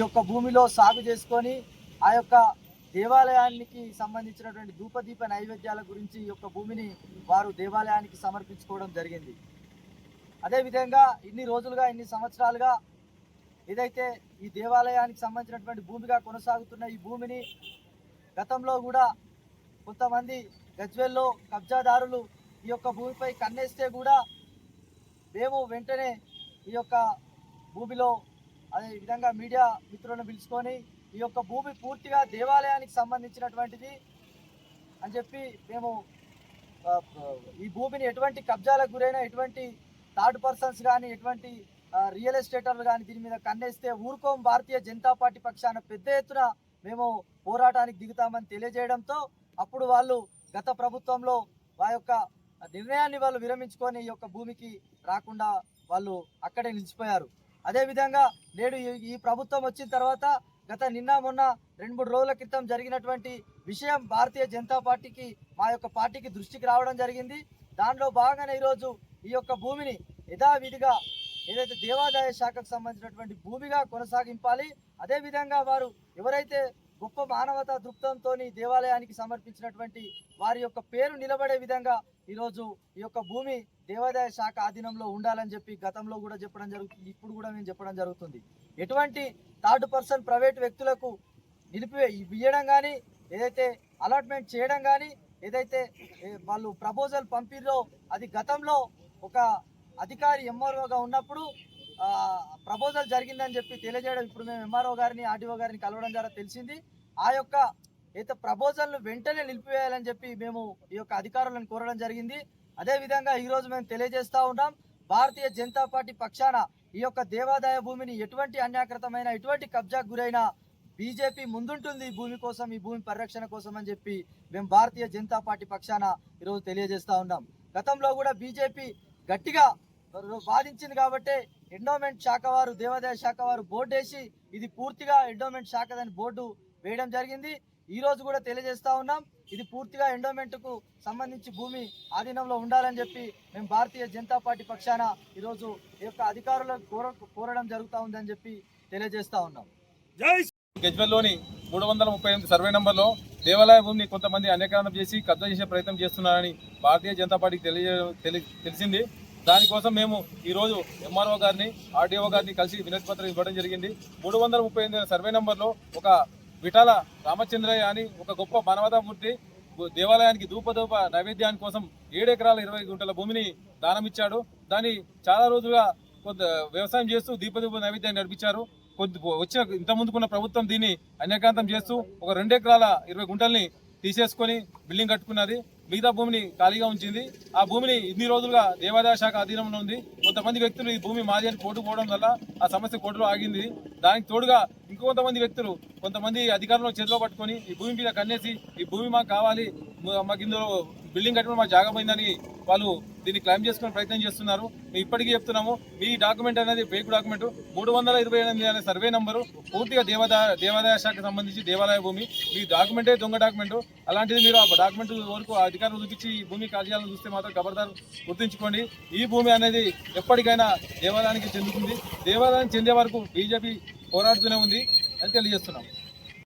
ఈ యొక్క భూమిలో సాగు చేసుకొని ఆ యొక్క దేవాలయానికి సంబంధించినటువంటి ధూపదీప నైవేద్యాల గురించి ఈ యొక్క భూమిని వారు దేవాలయానికి సమర్పించుకోవడం జరిగింది. అదేవిధంగా ఇన్ని రోజులుగా ఇన్ని సంవత్సరాలుగా ఏదైతే ఈ దేవాలయానికి సంబంధించినటువంటి భూమిగా కొనసాగుతున్న ఈ భూమిని గతంలో కూడా కొంతమంది గజ్వెల్లో కబ్జాదారులు ఈ యొక్క భూమిపై కన్నేస్తే కూడా మేము వెంటనే ఈ యొక్క భూమిలో అదే విధంగా మీడియా మిత్రులను పిలుచుకొని ఈ యొక్క భూమి పూర్తిగా దేవాలయానికి సంబంధించినటువంటిది అని చెప్పి మేము ఈ భూమిని ఎటువంటి కబ్జాలకు గురైన ఎటువంటి థర్డ్ పర్సన్స్ కానీ ఎటువంటి రియల్ ఎస్టేటర్లు కానీ దీని మీద కన్నేస్తే ఊరుకోం భారతీయ జనతా పార్టీ పక్షాన పెద్ద ఎత్తున మేము పోరాటానికి దిగుతామని తెలియజేయడంతో అప్పుడు వాళ్ళు గత ప్రభుత్వంలో ఆ యొక్క నిర్ణయాన్ని వాళ్ళు విరమించుకొని ఈ యొక్క భూమికి రాకుండా వాళ్ళు అక్కడే నిలిచిపోయారు. అదేవిధంగా నేడు ఈ- ఈ ప్రభుత్వం వచ్చిన తర్వాత గత నిన్న మొన్న రెండు మూడు రోజుల క్రితం జరిగినటువంటి విషయం భారతీయ జనతా పార్టీకి మా యొక్క పార్టీకి దృష్టికి రావడం జరిగింది. దానిలో భాగంగానే ఈరోజు ఈ యొక్క భూమిని యథావిధిగా ఏదైతే దేవాదాయ శాఖకు సంబంధించినటువంటి భూమిగా కొనసాగింపాలి. అదేవిధంగా వారు ఎవరైతే గొప్ప మానవతా దృక్పథంతో దేవాలయానికి సమర్పించినటువంటి వారి యొక్క పేరు నిలబడే విధంగా ఈరోజు ఈ యొక్క భూమి దేవాదాయ శాఖ ఆధీనంలో ఉండాలని చెప్పి గతంలో కూడా చెప్పడం జరుగుతుంది ఇప్పుడు కూడా మేము చెప్పడం జరుగుతుంది. ఎటువంటి థర్డ్ పర్సన్ ప్రైవేట్ వ్యక్తులకు నిలిపి ఇవ్వడం కానీ ఏదైతే అలాట్మెంట్ చేయడం కానీ ఏదైతే వాళ్ళు ప్రపోజల్ పంపిర్రో అది గతంలో ఒక అధికారి ఎంఆర్ఓగా ఉన్నప్పుడు ప్రపోజల్ జరిగిందని చెప్పి తెలియజేయడం ఇప్పుడు మేము ఎంఆర్ఓ గారిని ఆర్డీఓ గారిని కలవడం ద్వారా తెలిసింది. ఆ యొక్క అయితే ప్రపోజల్ను వెంటనే నిలిపివేయాలని చెప్పి మేము ఈ యొక్క అధికారులను కోరడం జరిగింది. అదేవిధంగా ఈరోజు మేము తెలియజేస్తూ ఉన్నాం భారతీయ జనతా పార్టీ పక్షాన ఈ యొక్క దేవాదాయ భూమిని ఎటువంటి అన్యాకృతమైన ఎటువంటి కబ్జాకు గురైన బీజేపీ ముందుంటుంది ఈ భూమి కోసం ఈ భూమి పరిరక్షణ కోసం అని చెప్పి మేము భారతీయ జనతా పార్టీ పక్షాన ఈరోజు తెలియజేస్తూ ఉన్నాం. గతంలో కూడా బీజేపీ గట్టిగా బాధించింది కాబట్టి ఎండోమెంట్ శాఖ వారు దేవాదాయ శాఖ వారు బోర్డు వేసి ఇది పూర్తిగా ఎండోమెంట్ శాఖదని బోర్డు వేయడం జరిగింది. ఈ రోజు కూడా తెలియజేస్తా ఉన్నాం. ఇది పూర్తిగా ఎండోమెంట్కు సంబంధించి భూమి ఆధీనంలో ఉండాలని చెప్పి మేము భారతీయ జనతా పార్టీ పక్షాన ఈరోజు ఈ యొక్క అధికారులకు కోర కోరడం జరుగుతూ ఉందని చెప్పి తెలియజేస్తా ఉన్నాం. గజ్వెల్లోని మూడు వందల ముప్పై ఎనిమిది సర్వే నంబర్లో దేవాలయ భూమిని కొంతమంది అన్యకరణం చేసి కబ్జా చేసే ప్రయత్నం చేస్తున్నారని భారతీయ జనతా పార్టీకి తెలియ తెలి- తెలిసింది. దానికోసం మేము ఈరోజు ఎంఆర్ఓ గారిని ఆర్డీఓ గారిని కలిసి వినతి పత్రం ఇవ్వడం జరిగింది. మూడు వందల ముప్పై ఎనిమిది సర్వే నెంబర్లో ఒక విఠాల రామచంద్రయ్య అని ఒక గొప్ప మానవతామూర్తి దేవాలయానికి ధూపధూప నైవేద్యాని కోసం ఏడెకరాల ఇరవై గుంటల భూమిని దానం ఇచ్చాడు దాన్ని చాలా రోజులుగా కొంత వ్యవసాయం చేస్తూ దీపధూప నైవేద్యాన్ని నడిపించారు కొద్ది వచ్చిన ఇంత ముందుకున్న ప్రభుత్వం దీన్ని అన్యకాంతం చేస్తూ ఒక రెండు ఎకరాల ఇరవై గుంటల్ని తీసేసుకొని బిల్డింగ్ కట్టుకున్నది. మిగతా భూమిని ఖాళీగా ఉంచింది. ఆ భూమిని ఇన్ని రోజులుగా దేవాదాయ శాఖ అధీనంలో ఉంది. కొంతమంది వ్యక్తులు ఈ భూమి మాది అని కోర్టు పోవడం వల్ల ఆ సమస్య కోర్టులో ఆగింది. దానికి తోడుగా ఇంకొంతమంది వ్యక్తులు కొంతమంది అధికారులను చేతిలో పట్టుకొని ఈ భూమి మీద కన్నేసి ఈ భూమి మాకు కావాలి మాకు ఇందులో బిల్డింగ్ కట్టడం మా జాగా పోయిందని వాళ్ళు దీన్ని క్లైమ్ చేసుకునే ప్రయత్నం చేస్తున్నారు. మేము ఇప్పటికీ చెప్తున్నాము మీ డాక్యుమెంట్ అనేది ఫేక్ డాక్యుమెంట్. మూడు వందల ఇరవై ఎనిమిది అనే సర్వే నంబరు పూర్తిగా దేవాదాయ దేవాదాయ శాఖకు సంబంధించి దేవాలయ భూమి. మీ డాక్యుమెంటే దొంగ డాక్యుమెంట్. అలాంటిది మీరు ఆ డాక్యుమెంట్ వరకు అధికారులు చూపించి ఈ భూమి కార్యాలను చూస్తే మాత్రం ఖబర్దారు గుర్తుంచుకోండి. ఈ భూమి అనేది ఎప్పటికైనా దేవాలయానికి చెందుతుంది. దేవాలయానికి చెందే వరకు బీజేపీ పోరాడుతూనే ఉంది అని తెలియజేస్తున్నాం.